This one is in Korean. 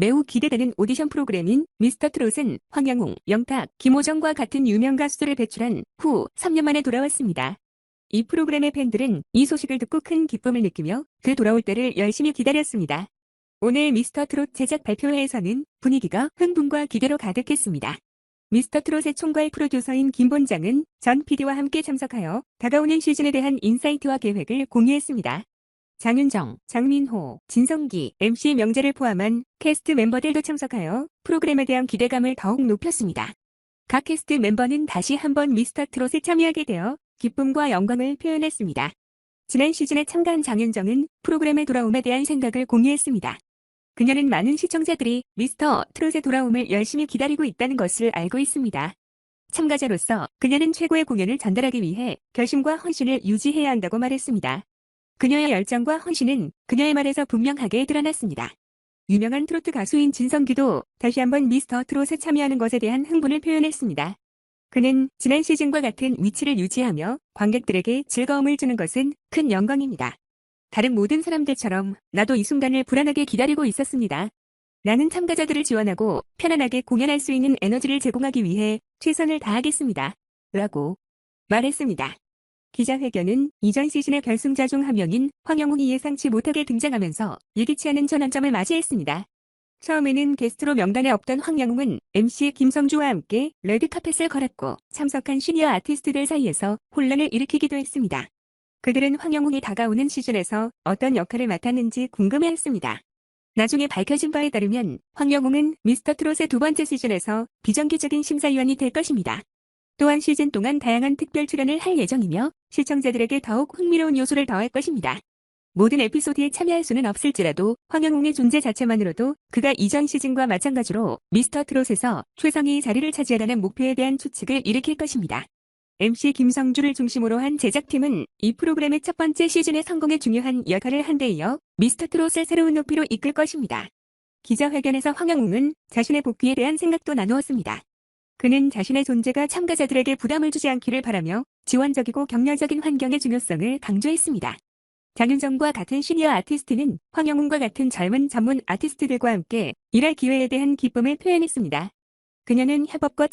매우 기대되는 오디션 프로그램인 미스터 트롯은 황양홍, 영탁, 김호정과 같은 유명 가수들을 배출한 후 3년 만에 돌아왔습니다. 이 프로그램의 팬들은 이 소식을 듣고 큰 기쁨을 느끼며 그 돌아올 때를 열심히 기다렸습니다. 오늘 미스터 트롯 제작 발표회에서는 분위기가 흥분과 기대로 가득했습니다. 미스터 트롯의 총괄 프로듀서인 김본장은 전 PD와 함께 참석하여 다가오는 시즌에 대한 인사이트와 계획을 공유했습니다. 장윤정, 장민호, 진성기, MC 명재를 포함한 캐스트 멤버들도 참석하여 프로그램에 대한 기대감을 더욱 높였습니다. 각 캐스트 멤버는 다시 한번 미스터 트롯에 참여하게 되어 기쁨과 영광을 표현했습니다. 지난 시즌에 참가한 장윤정은 프로그램의 돌아옴에 대한 생각을 공유했습니다. 그녀는 많은 시청자들이 미스터 트롯의 돌아옴을 열심히 기다리고 있다는 것을 알고 있습니다. 참가자로서 그녀는 최고의 공연을 전달하기 위해 결심과 헌신을 유지해야 한다고 말했습니다. 그녀의 열정과 헌신은 그녀의 말에서 분명하게 드러났습니다. 유명한 트로트 가수인 진성기도 다시 한번 미스터 트롯에 참여하는 것에 대한 흥분을 표현했습니다. 그는 지난 시즌과 같은 위치를 유지하며 관객들에게 즐거움을 주는 것은 큰 영광입니다. 다른 모든 사람들처럼 나도 이 순간을 불안하게 기다리고 있었습니다. 나는 참가자들을 지원하고 편안하게 공연할 수 있는 에너지를 제공하기 위해 최선을 다하겠습니다. 라고 말했습니다. 기자회견은 이전 시즌의 결승자 중 한 명인 황영웅이 예상치 못하게 등장하면서 예기치 않은 전환점을 맞이했습니다. 처음에는 게스트로 명단에 없던 황영웅은 MC 김성주와 함께 레드카펫을 걸었고 참석한 시니어 아티스트들 사이에서 혼란을 일으키기도 했습니다. 그들은 황영웅이 다가오는 시즌에서 어떤 역할을 맡았는지 궁금해했습니다. 나중에 밝혀진 바에 따르면 황영웅은 미스터 트롯의 두 번째 시즌에서 비정기적인 심사위원이 될 것입니다. 또한 시즌 동안 다양한 특별 출연을 할 예정이며 시청자들에게 더욱 흥미로운 요소를 더할 것입니다. 모든 에피소드에 참여할 수는 없을지라도 황영웅의 존재 자체만으로도 그가 이전 시즌과 마찬가지로 미스터 트롯에서 최상위의 자리를 차지하라는 목표에 대한 추측을 일으킬 것입니다. MC 김성주를 중심으로 한 제작팀은 이 프로그램의 첫 번째 시즌의 성공에 중요한 역할을 한 데 이어 미스터 트롯을 새로운 높이로 이끌 것입니다. 기자회견에서 황영웅은 자신의 복귀에 대한 생각도 나누었습니다. 그는 자신의 존재가 참가자들에게 부담을 주지 않기를 바라며 지원적이고 격려적인 환경의 중요성을 강조했습니다. 장윤정과 같은 시니어 아티스트는 황영웅과 같은 젊은 전문 아티스트들과 함께 일할 기회에 대한 기쁨을 표현했습니다. 그녀는 협업과